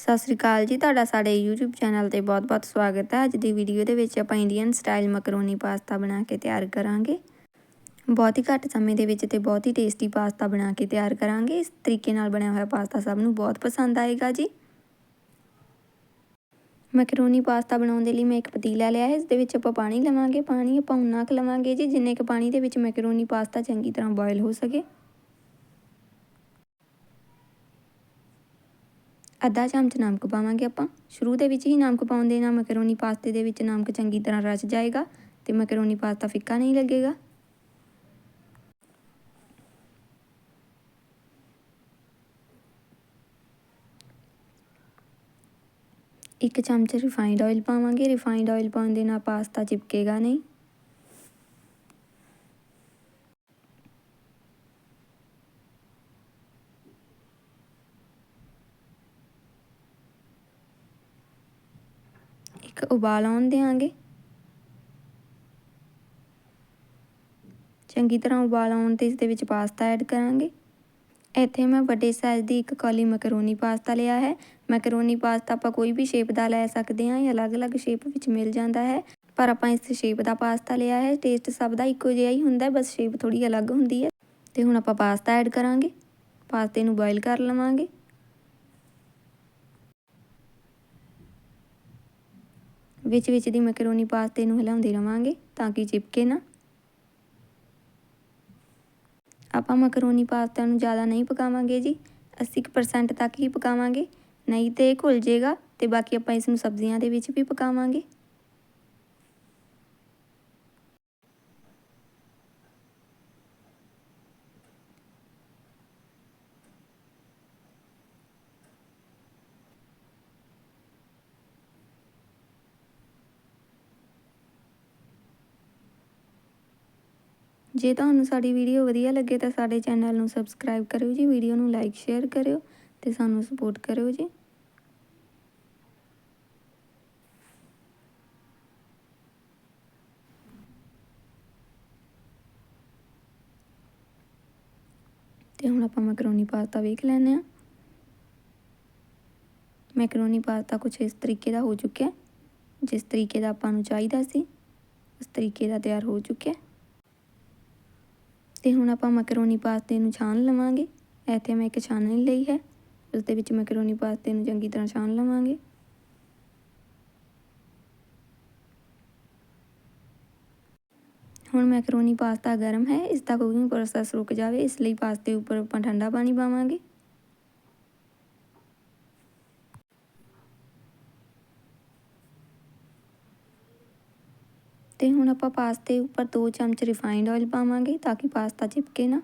ਸਤਿ ਸ੍ਰੀ ਅਕਾਲ ਜੀ, ਤੁਹਾਡਾ ਸਾਡੇ YouTube ਚੈਨਲ ਤੇ ਬਹੁਤ-ਬਹੁਤ ਸਵਾਗਤ ਹੈ। ਅੱਜ ਦੀ ਵੀਡੀਓ ਦੇ ਵਿੱਚ ਆਪਾਂ ਇੰਡੀਅਨ ਸਟਾਈਲ ਮਕਰੋਨੀ ਪਾਸਤਾ ਬਣਾ ਕੇ ਤਿਆਰ ਕਰਾਂਗੇ। ਬਹੁਤ ਹੀ ਘੱਟ ਸਮੇਂ ਦੇ ਵਿੱਚ ਤੇ ਬਹੁਤ ਹੀ ਟੇਸਟੀ ਪਾਸਤਾ ਬਣਾ ਕੇ ਤਿਆਰ ਕਰਾਂਗੇ। ਇਸ ਤਰੀਕੇ ਨਾਲ ਬਣਿਆ ਹੋਇਆ ਪਾਸਤਾ ਸਭ ਨੂੰ ਬਹੁਤ ਪਸੰਦ ਆਏਗਾ ਜੀ। ਮੈਕਰੋਨੀ ਪਾਸਤਾ ਬਣਾਉਣ ਦੇ ਲਈ ਮੈਂ ਇੱਕ ਪਤੀਲਾ ਲਿਆ ਹੈ, ਇਸ ਦੇ ਵਿੱਚ ਆਪਾਂ ਪਾਣੀ ਲਵਾਂਗੇ। ਪਾਣੀ ਆਪਾਂ ਉਨਾ ਕੁ ਲਵਾਂਗੇ ਜੀ, ਜਿੰਨੇ ਕੁ ਪਾਣੀ ਦੇ ਵਿੱਚ ਮੈਕਰੋਨੀ ਪਾਸਤਾ ਚੰਗੀ ਤਰ੍ਹਾਂ ਬੋਇਲ ਹੋ ਸਕੇ। ਅੱਧਾ ਚਮਚ ਨਮਕ ਪਾਵਾਂਗੇ ਆਪਾਂ। ਸ਼ੁਰੂ ਦੇ ਵਿੱਚ ਹੀ ਨਮਕ ਪਾਉਣ ਦੇ ਨਾਲ ਮੈਕਰੋਨੀ ਪਾਸਤੇ ਦੇ ਵਿੱਚ ਨਮਕ ਚੰਗੀ ਤਰ੍ਹਾਂ ਰਚ ਜਾਏਗਾ ਤੇ ਮੈਕਰੋਨੀ ਪਾਸਤਾ ਫਿੱਕਾ ਨਹੀਂ ਲੱਗੇਗਾ। ਇੱਕ ਚਮਚ ਰਿਫਾਈਨਡ ਆਇਲ ਪਾਵਾਂਗੇ। ਰਿਫਾਈਨਡ ਆਇਲ ਪਾਉਣ ਦੇ ਨਾਲ ਪਾਸਤਾ ਚਿਪਕੇਗਾ ਨਹੀਂ ਇੱਕ ਉਬਾਲ ਆਉਣ ਦੇਵਾਂਗੇ ਚੰਗੀ ਤਰ੍ਹਾਂ ਉਬਾਲ ਆਉਣ ਤੇ ਇਸ ਦੇ ਵਿੱਚ ਪਾਸਤਾ ਐਡ ਕਰਾਂਗੇ। ਇੱਥੇ ਮੈਂ ਵੱਡੇ ਸਾਈਜ਼ ਦੀ ਇੱਕ ਕਾਲੀ ਮੈਕਰੋਨੀ ਪਾਸਤਾ ਲਿਆ ਹੈ। ਮੈਕਰੋਨੀ ਪਾਸਤਾ ਆਪਾਂ ਕੋਈ ਵੀ ਸ਼ੇਪ ਦਾ ਲੈ ਸਕਦੇ ਹਾਂ ਇਹ ਅਲੱਗ-ਅਲੱਗ ਸ਼ੇਪ ਵਿੱਚ ਮਿਲ ਜਾਂਦਾ ਹੈ। ਪਰ ਆਪਾਂ ਇਸ ਸ਼ੇਪ ਦਾ ਪਾਸਤਾ ਲਿਆ ਹੈ। ਟੇਸਟ ਸਭ ਦਾ ਇੱਕੋ ਜਿਹਾ ਹੀ ਹੁੰਦਾ ਬਸ ਸ਼ੇਪ ਥੋੜੀ ਅਲੱਗ ਹੁੰਦੀ ਹੈ। ਤੇ ਹੁਣ ਆਪਾਂ ਪਾਸਤਾ ਐਡ ਕਰਾਂਗੇ। ਪਾਸਤੇ ਨੂੰ ਬੋਇਲ ਕਰ ਲਵਾਂਗੇ। ਵਿੱਚ ਵਿੱਚ ਦੀ ਮੈਕਰੋਨੀ ਪਾਸਤੇ ਨੂੰ ਹਿਲਾਉਂਦੇ ਰਵਾਂਗੇ ਤਾਂ ਕਿ ਚਿਪਕੇ ਨਾ। ਆਪਾਂ ਮੈਕਰੋਨੀ ਪਾਸਤਾ ਨੂੰ ਜ਼ਿਆਦਾ ਨਹੀਂ ਪਕਾਵਾਂਗੇ ਜੀ। 80% ਤੱਕ ਹੀ ਪਕਾਵਾਂਗੇ। ਨਹੀਂ ਤੇ ਇਹ ਘੁਲ ਜੇਗਾ ਤੇ ਬਾਕੀ ਆਪਾਂ ਇਸ ਨੂੰ ਸਬਜ਼ੀਆਂ ਦੇ ਵਿੱਚ ਵੀ ਪਕਾਵਾਂਗੇ। ਜੇ ਤੁਹਾਨੂੰ ਸਾਡੀ ਵੀਡੀਓ ਵਧੀਆ ਲੱਗੇ ਤਾਂ ਸਾਡੇ ਚੈਨਲ ਨੂੰ ਸਬਸਕ੍ਰਾਈਬ ਕਰਿਓ ਜੀ, ਵੀਡੀਓ ਨੂੰ ਲਾਈਕ ਸ਼ੇਅਰ ਕਰਿਓ ਤੇ ਸਾਨੂੰ ਸਪੋਰਟ ਕਰਿਓ ਜੀ। ਤੇ ਹੁਣ ਆਪਾਂ ਮੈਕਰੋਨੀ ਪਾਸਤਾ ਵੇਖ ਲੈਨੇ ਆ ਮੈਕਰੋਨੀ ਪਾਸਤਾ ਕੁਝ ਇਸ ਤਰੀਕੇ ਦਾ ਹੋ ਚੁੱਕਿਆ ਜਿਸ ਤਰੀਕੇ ਦਾ ਆਪਾਂ ਨੂੰ ਚਾਹੀਦਾ ਸੀ, ਉਸ ਤਰੀਕੇ ਦਾ ਤਿਆਰ ਹੋ ਚੁੱਕਿਆ ਤੇ ਹੁਣ ਆਪਾਂ ਮੈਕਰੋਨੀ ਪਾਸਤੇ ਨੂੰ ਛਾਣ ਲਵਾਂਗੇ। ਇੱਥੇ ਮੈਂ ਇੱਕ ਛਾਨਣੀ ਲਈ ਹੈ। ਉਸ ਦੇ ਵਿੱਚ ਮੈਕਰੋਨੀ ਪਾਸਤੇ ਨੂੰ ਚੰਗੀ ਤਰ੍ਹਾਂ ਛਾਣ ਲਵਾਂਗੇ। ਹੁਣ ਮੈਕਰੋਨੀ ਪਾਸਤਾ ਗਰਮ ਹੈ। ਇਸ ਦਾ ਕੁਕਿੰਗ ਪ੍ਰੋਸੈਸ ਰੁਕ ਜਾਵੇ। ਇਸ ਲਈ ਪਾਸਤੇ ਉੱਪਰ ਆਪਾਂ ਠੰਡਾ ਪਾਣੀ ਪਾਵਾਂਗੇ। ਤੇ ਹੁਣ ਆਪਾਂ ਪਾਸਤੇ ਉੱਪਰ 2 ਚਮਚ ਰਿਫਾਈਨਡ ਆਇਲ ਪਾਵਾਂਗੇ ਤਾਂ ਕਿ ਪਾਸਤਾ ਚਿਪਕੇ ਨਾ।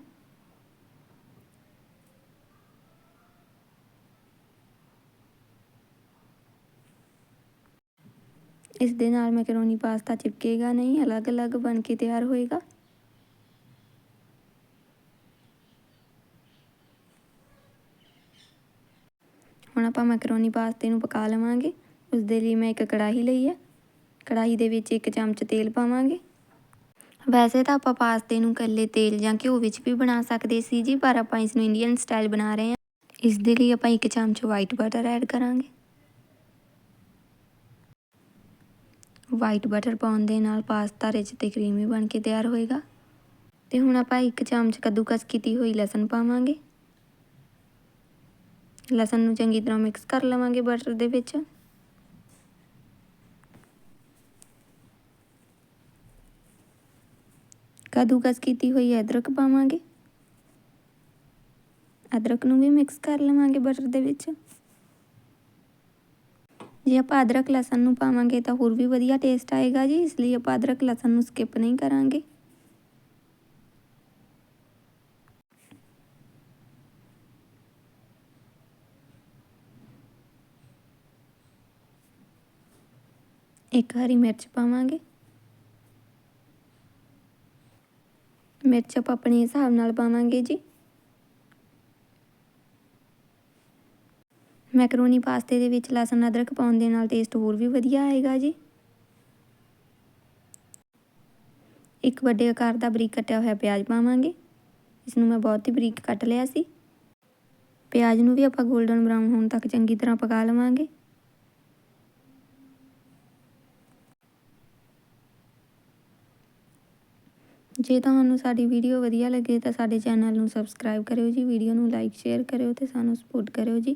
ਇਸ ਦੇ ਨਾਲ ਮੈਕਰੋਨੀ ਪਾਸਤਾ ਚਿਪਕੇਗਾ ਨਹੀਂ, ਅਲੱਗ-ਅਲੱਗ ਬਣ ਕੇ ਤਿਆਰ ਹੋਏਗਾ। ਹੁਣ ਆਪਾਂ ਮੈਕਰੋਨੀ ਪਾਸਤੇ ਨੂੰ ਪਕਾ ਲਵਾਂਗੇ। ਉਸ ਦੇ ਲਈ ਮੈਂ ਇੱਕ ਕੜਾਹੀ ਲਈ ਹੈ। ਕੜਾਹੀ ਦੇ ਵਿੱਚ ਇੱਕ ਚਮਚ ਤੇਲ ਪਾਵਾਂਗੇ। ਵੈਸੇ ਤਾਂ ਆਪਾਂ ਪਾਸਤੇ ਨੂੰ ਇਕੱਲੇ ਤੇਲ ਜਾਂ ਘਿਓ ਵਿੱਚ ਵੀ ਬਣਾ ਸਕਦੇ ਸੀ ਜੀ, ਪਰ ਆਪਾਂ ਇਸ ਨੂੰ ਇੰਡੀਅਨ ਸਟਾਈਲ ਬਣਾ ਰਹੇ ਹਾਂ। ਇਸ ਦੇ ਲਈ ਆਪਾਂ ਇੱਕ ਚਮਚ ਵਾਈਟ ਬਟਰ ਐਡ ਕਰਾਂਗੇ। ਵਾਈਟ ਬਟਰ ਪਾਉਣ ਦੇ ਨਾਲ ਪਾਸਤਾ ਰਿਚ ਤੇ ਕਰੀਮੀ ਬਣ ਕੇ ਤਿਆਰ ਹੋਏਗਾ। ਤੇ ਹੁਣ ਆਪਾਂ ਇੱਕ ਚਮਚ ਕੱਦੂਕਸ ਕੀਤੀ ਹੋਈ ਲਸਣ ਪਾਵਾਂਗੇ। ਲਸਣ ਨੂੰ ਚੰਗੀ ਤਰ੍ਹਾਂ ਮਿਕਸ ਕਰ ਲਵਾਂਗੇ ਬਟਰ ਦੇ ਵਿੱਚ। ਕਦੂਕਸ ਕੀਤੀ ਹੋਈ ਅਦਰਕ ਪਾਵਾਂਗੇ। ਅਦਰਕ ਨੂੰ ਵੀ ਮਿਕਸ ਕਰ ਲਵਾਂਗੇ ਬਟਰ ਦੇ ਵਿੱਚ। ਜੇ ਆਪਾਂ ਅਦਰਕ, ਲਸਣ ਨੂੰ ਪਾਵਾਂਗੇ ਤਾਂ ਹੋਰ ਵੀ ਵਧੀਆ ਟੇਸਟ ਆਏਗਾ ਜੀ, ਇਸ ਲਈ ਆਪਾਂ ਅਦਰਕ, ਲਸਣ ਨੂੰ ਸਕਿਪ ਨਹੀਂ ਕਰਾਂਗੇ। ਇੱਕ ਹਰੀ ਮਿਰਚ ਪਾਵਾਂਗੇ। ਮਿਰਚ ਆਪਾਂ ਆਪਣੇ ਹਿਸਾਬ ਨਾਲ ਪਾਵਾਂਗੇ ਜੀ। ਮੈਕਰੋਨੀ ਪਾਸਤੇ ਦੇ ਵਿੱਚ ਲਸਣ, ਅਦਰਕ ਪਾਉਣ ਦੇ ਨਾਲ ਟੇਸਟ ਹੋਰ ਵੀ ਵਧੀਆ ਆਏਗਾ ਜੀ। ਇੱਕ ਵੱਡੇ ਆਕਾਰ ਦਾ ਬਰੀਕ ਕੱਟਿਆ ਹੋਇਆ ਪਿਆਜ਼ ਪਾਵਾਂਗੇ। ਇਸ ਨੂੰ ਮੈਂ ਬਹੁਤ ਹੀ ਬਰੀਕ ਕੱਟ ਲਿਆ ਸੀ। ਪਿਆਜ਼ ਨੂੰ ਵੀ ਆਪਾਂ 골ਡਨ ਬਰਾਊਨ ਹੋਣ ਤੱਕ ਚੰਗੀ ਤਰ੍ਹਾਂ ਪਕਾ ਲਵਾਂਗੇ। ਜੇ ਤੁਹਾਨੂੰ ਸਾਡੀ ਵੀਡੀਓ ਵਧੀਆ ਲੱਗੇ ਤਾਂ ਸਾਡੇ ਚੈਨਲ ਨੂੰ ਸਬਸਕ੍ਰਾਈਬ ਕਰਿਓ ਜੀ, ਵੀਡੀਓ ਨੂੰ ਲਾਈਕ ਸ਼ੇਅਰ ਕਰਿਓ ਤੇ ਸਾਨੂੰ ਸਪੋਰਟ ਕਰਿਓ ਜੀ।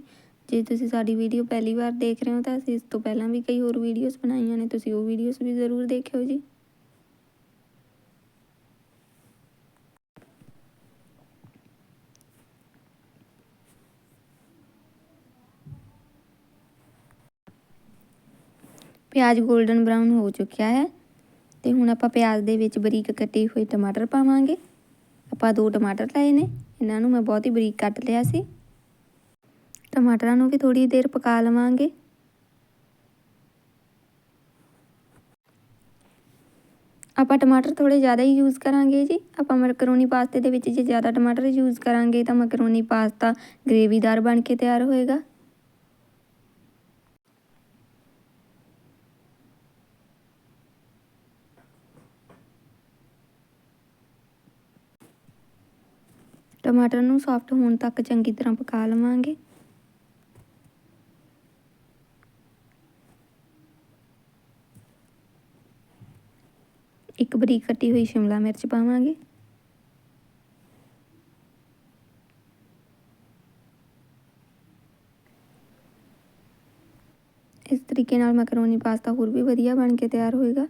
ਜੇ ਤੁਸੀਂ ਸਾਡੀ ਵੀਡੀਓ ਪਹਿਲੀ ਵਾਰ ਦੇਖ ਰਹੇ ਹੋ ਤਾਂ ਅਸੀਂ ਇਸ ਤੋਂ ਪਹਿਲਾਂ ਵੀ ਕਈ ਹੋਰ ਵੀਡੀਓਜ਼ ਬਣਾਈਆਂ ਨੇ, ਤੁਸੀਂ ਉਹ ਵੀਡੀਓਜ਼ ਵੀ ਜ਼ਰੂਰ ਦੇਖਿਓ ਜੀ। ਪਿਆਜ਼ 골ਡਨ ਬਰਾਊਨ ਹੋ ਚੁੱਕਿਆ ਹੈ। ਤੇ ਹੁਣ ਆਪਾਂ ਪਿਆਜ਼ ਦੇ ਵਿੱਚ ਬਰੀਕ ਕੱਟੇ ਹੋਏ ਟਮਾਟਰ ਪਾਵਾਂਗੇ। ਆਪਾਂ ਦੋ ਟਮਾਟਰ ਲਏ ਨੇ, ਇਹਨਾਂ ਨੂੰ ਮੈਂ ਬਹੁਤ ਹੀ ਬਰੀਕ ਕੱਟ ਲਿਆ ਸੀ। ਟਮਾਟਰਾਂ ਨੂੰ ਵੀ ਥੋੜੀ ਦੇਰ ਪਕਾ ਲਵਾਂਗੇ। ਆਪਾਂ ਟਮਾਟਰ ਥੋੜੇ ਜ਼ਿਆਦਾ ਹੀ ਯੂਜ਼ ਕਰਾਂਗੇ ਜੀ। ਆਪਾਂ ਮੈਕਰੋਨੀ ਪਾਸਤੇ ਦੇ ਵਿੱਚ ਜੇ ਜ਼ਿਆਦਾ ਟਮਾਟਰ ਯੂਜ਼ ਕਰਾਂਗੇ ਤਾਂ ਮੈਕਰੋਨੀ ਪਾਸਤਾ ਗ੍ਰੇਵੀਦਾਰ ਬਣ ਕੇ ਤਿਆਰ ਹੋਏਗਾ। ਟਮਾਟਰ ਨੂੰ ਸੌਫਟ ਹੋਣ ਤੱਕ ਚੰਗੀ ਤਰ੍ਹਾਂ ਪਕਾ ਲਵਾਂਗੇ। ਇੱਕ ਬਰੀਕ ਕੱਟੀ ਹੋਈ ਸ਼ਿਮਲਾ ਮਿਰਚ ਪਾਵਾਂਗੇ। ਇਸ ਤਰੀਕੇ ਨਾਲ ਮੈਕਰੋਨੀ ਪਾਸਤਾ ਹੋਰ ਵੀ ਵਧੀਆ ਬਣ ਕੇ ਤਿਆਰ ਹੋਏਗਾ।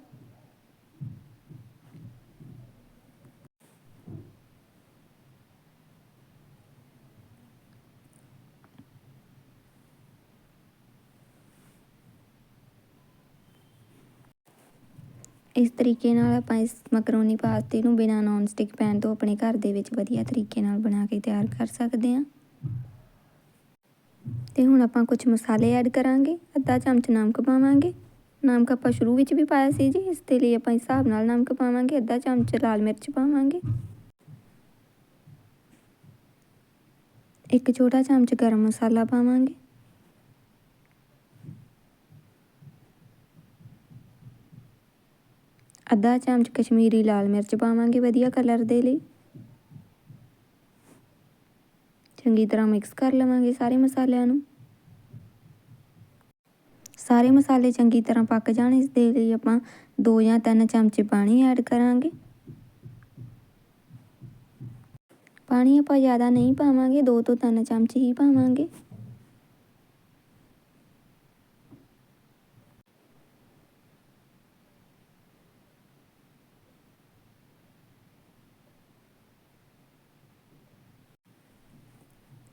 ਇਸ ਤਰੀਕੇ ਨਾਲ ਆਪਾਂ ਇਸ ਮਕਰੋਨੀ ਪਾਸਤੇ ਨੂੰ ਬਿਨਾਂ ਨੌਨ ਸਟਿਕ ਪੈਨ ਤੋਂ ਆਪਣੇ ਘਰ ਦੇ ਵਿੱਚ ਵਧੀਆ ਤਰੀਕੇ ਨਾਲ ਬਣਾ ਕੇ ਤਿਆਰ ਕਰ ਸਕਦੇ ਹਾਂ। ਤੇ ਹੁਣ ਆਪਾਂ ਕੁਝ ਮਸਾਲੇ ਐਡ ਕਰਾਂਗੇ, ਅੱਧਾ ਚਮਚ ਨਮਕ ਪਾਵਾਂਗੇ। ਨਮਕ ਆਪਾਂ ਸ਼ੁਰੂ ਵਿੱਚ ਵੀ ਪਾਇਆ ਸੀ ਜੀ, ਇਸ ਦੇ ਲਈ ਆਪਾਂ ਹਿਸਾਬ ਨਾਲ ਨਮਕ ਪਾਵਾਂਗੇ, ਅੱਧਾ ਚਮਚ ਲਾਲ ਮਿਰਚ ਪਾਵਾਂਗੇ। ਇੱਕ ਛੋਟਾ ਚਮਚ ਗਰਮ ਮਸਾਲਾ ਪਾਵਾਂਗੇ। ਅੱਧਾ ਚਮਚ ਕਸ਼ਮੀਰੀ ਲਾਲ ਮਿਰਚ ਪਾਵਾਂਗੇ ਵਧੀਆ ਕਲਰ ਦੇ ਲਈ। ਚੰਗੀ ਤਰ੍ਹਾਂ ਮਿਕਸ ਕਰ ਲਵਾਂਗੇ ਸਾਰੇ ਮਸਾਲਿਆਂ ਨੂੰ। ਸਾਰੇ ਮਸਾਲੇ ਚੰਗੀ ਤਰ੍ਹਾਂ ਪੱਕ ਜਾਣ, ਇਸ ਦੇ ਲਈ ਆਪਾਂ 2 ਜਾਂ 3 ਚਮਚੇ ਪਾਣੀ ਐਡ ਕਰਾਂਗੇ। ਪਾਣੀ ਆਪਾਂ ਜ਼ਿਆਦਾ ਨਹੀਂ ਪਾਵਾਂਗੇ 2 ਤੋਂ 3 ਚਮਚ ਹੀ ਪਾਵਾਂਗੇ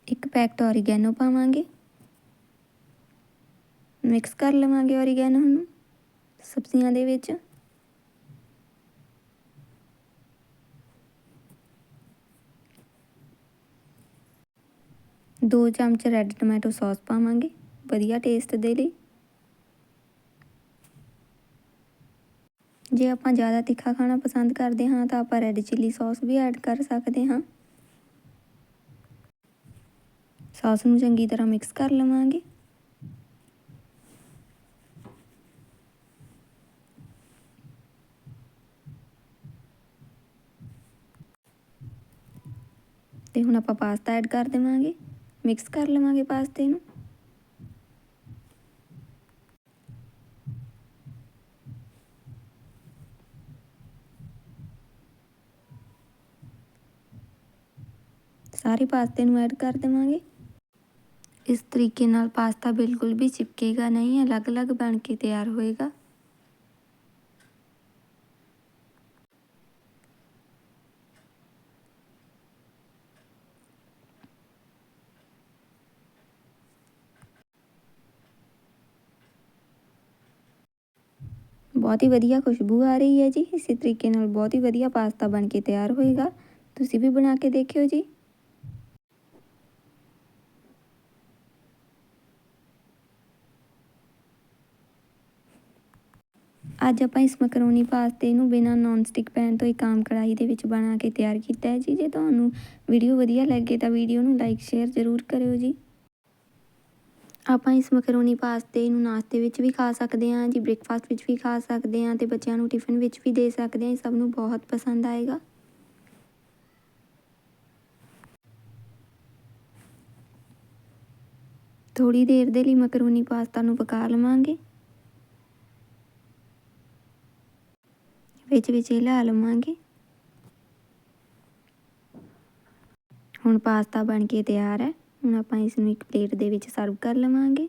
ਇੱਕ ਪੈਕਟ ਔਰੀਗੈਨੋ ਪਾਵਾਂਗੇ। ਮਿਕਸ ਕਰ ਲਵਾਂਗੇ ਔਰੀਗੈਨੋ ਨੂੰ, ਸਬਜ਼ੀਆਂ ਦੇ ਵਿੱਚ। ਦੋ ਚਮਚ ਰੈੱਡ ਟੋਮੈਟੋ ਸੌਸ ਪਾਵਾਂਗੇ, ਵਧੀਆ ਟੇਸਟ ਦੇ ਲਈ। ਜੇ ਆਪਾਂ ਜ਼ਿਆਦਾ ਤਿੱਖਾ ਖਾਣਾ ਪਸੰਦ ਕਰਦੇ ਹਾਂ, ਤਾਂ ਆਪਾਂ ਰੈੱਡ ਚਿੱਲੀ ਸੌਸ ਵੀ ਐਡ ਕਰ ਸਕਦੇ ਹਾਂ। ਸੌਸ ਨੂੰ ਚੰਗੀ ਤਰ੍ਹਾਂ ਮਿਕਸ ਕਰ ਲਵਾਂਗੇ। ਤੇ ਹੁਣ ਆਪਾਂ ਪਾਸਤਾ ਐਡ ਕਰ ਦੇਵਾਂਗੇ। ਮਿਕਸ ਕਰ ਲਵਾਂਗੇ ਪਾਸਤੇ ਨੂੰ। ਸਾਰੇ ਪਾਸਤੇ ਨੂੰ ਐਡ ਕਰ ਦੇਵਾਂਗੇ। ਇਸ ਤਰੀਕੇ ਨਾਲ ਪਾਸਤਾ ਬਿਲਕੁਲ ਵੀ ਚਿਪਕੇਗਾ ਨਹੀਂ ਅਲੱਗ-ਅਲੱਗ ਬਣ ਕੇ ਤਿਆਰ ਹੋਏਗਾ ਬਹੁਤ ਹੀ ਵਧੀਆ ਖੁਸ਼ਬੂ ਆ ਰਹੀ ਹੈ ਜੀ ਇਸੇ ਤਰੀਕੇ ਨਾਲ ਬਹੁਤ ਹੀ ਵਧੀਆ ਪਾਸਤਾ ਬਣ ਕੇ ਤਿਆਰ ਹੋਏਗਾ ਤੁਸੀਂ ਵੀ ਬਣਾ ਕੇ ਦੇਖਿਓ ਜੀ ਅੱਜ ਆਪਾਂ ਇਸ ਮਕਰੋਨੀ ਪਾਸਤੇ ਨੂੰ ਬਿਨਾਂ ਨੌਨ ਸਟਿਕ ਪੈਨ ਤੋਂ ਇੱਕ ਆਮ ਕੜਾਹੀ ਦੇ ਵਿੱਚ ਬਣਾ ਕੇ ਤਿਆਰ ਕੀਤਾ ਹੈ ਜੀ। ਜੇ ਤੁਹਾਨੂੰ ਵੀਡੀਓ ਵਧੀਆ ਲੱਗੇ ਤਾਂ ਵੀਡੀਓ ਨੂੰ ਲਾਈਕ ਸ਼ੇਅਰ ਜ਼ਰੂਰ ਕਰਿਓ ਜੀ। ਆਪਾਂ ਇਸ ਮਕਰੋਨੀ ਪਾਸਤੇ ਨੂੰ ਨਾਸ਼ਤੇ ਵਿੱਚ ਵੀ ਖਾ ਸਕਦੇ ਹਾਂ ਜੀ ਬ੍ਰੇਕਫਾਸਟ ਵਿੱਚ ਵੀ ਖਾ ਸਕਦੇ ਹਾਂ ਤੇ ਬੱਚਿਆਂ ਨੂੰ ਟਿਫਨ ਵਿੱਚ ਵੀ ਦੇ ਸਕਦੇ ਹਾਂ, ਇਹ ਸਭ ਨੂੰ ਬਹੁਤ ਪਸੰਦ ਆਏਗਾ। ਥੋੜੀ ਦੇਰ ਦੇ ਲਈ ਮਕਰੋਨੀ ਪਾਸਤਾ ਨੂੰ ਪਕਾ ਲਵਾਂਗੇ। ਵਿੱਚ ਵਿੱਚ ਹਿਲਾ ਲਵਾਂਗੇ। ਹੁਣ ਪਾਸਤਾ ਬਣ ਕੇ ਤਿਆਰ ਹੈ। ਹੁਣ ਆਪਾਂ ਇਸ ਨੂੰ ਇੱਕ ਪਲੇਟ ਦੇ ਵਿੱਚ ਸਰਵ ਕਰ ਲਵਾਂਗੇ।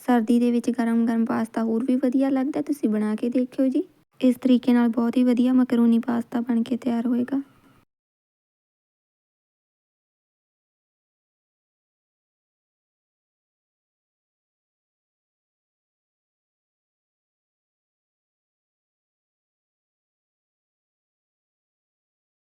ਸਰਦੀ ਦੇ ਵਿੱਚ ਗਰਮ ਗਰਮ ਪਾਸਤਾ ਹੋਰ ਵੀ ਵਧੀਆ ਲੱਗਦਾ ਤੁਸੀਂ ਬਣਾ ਕੇ ਦੇਖਿਓ ਜੀ। ਇਸ ਤਰੀਕੇ ਨਾਲ ਬਹੁਤ ਹੀ ਵਧੀਆ ਮਕਰੋਨੀ ਪਾਸਤਾ ਬਣ ਕੇ ਤਿਆਰ ਹੋਏਗਾ।